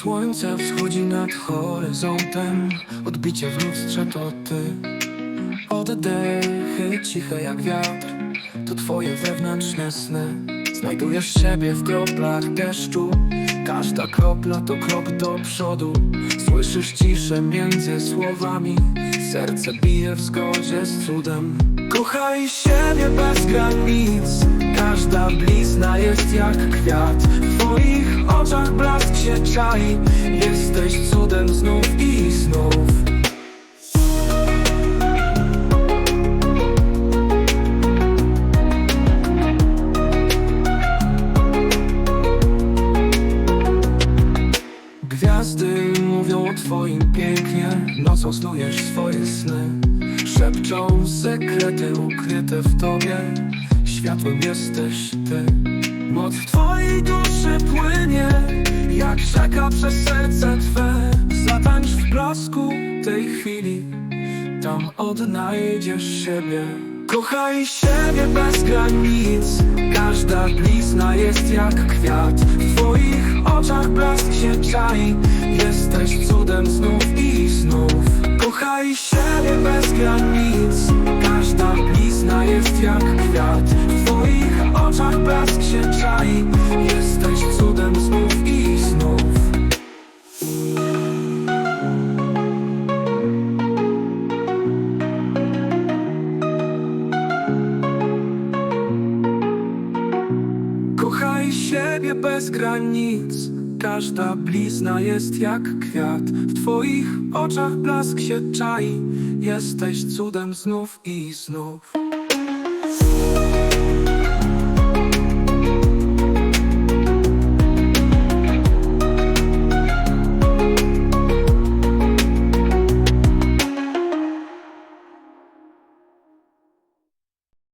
Słońce wschodzi nad horyzontem. Odbicie w lustrze to ty. Oddechy ciche jak wiatr. To twoje wewnętrzne sny. Znajdujesz siebie w kroplach deszczu. Każda kropla to krok do przodu. Słyszysz ciszę między słowami. Serce bije w zgodzie z cudem. Kochaj siebie bez granic. Każda blizna jest jak kwiat. W twoich oczach blask się czai Jesteś cudem znów i znów. Gwiazdy mówią o twoim pięknie. Nocą snujesz swoje sny? Szepczą sekrety ukryte w tobie. Światłem jesteś ty. Moc w twojej Rzeka przez serce twe. Zatańcz w blasku tej chwili. Tam odnajdziesz siebie. Kochaj siebie bez granic. Każda blizna jest jak kwiat. W twoich oczach blask się czai. Jesteś cudem znów i znów. Kochaj siebie bez granic. Każda blizna jest jak kwiat. W twoich oczach blask się czai niebie bez granic. Każda blizna jest jak kwiat. W twoich oczach blask się czai. Jesteś cudem znów i znów.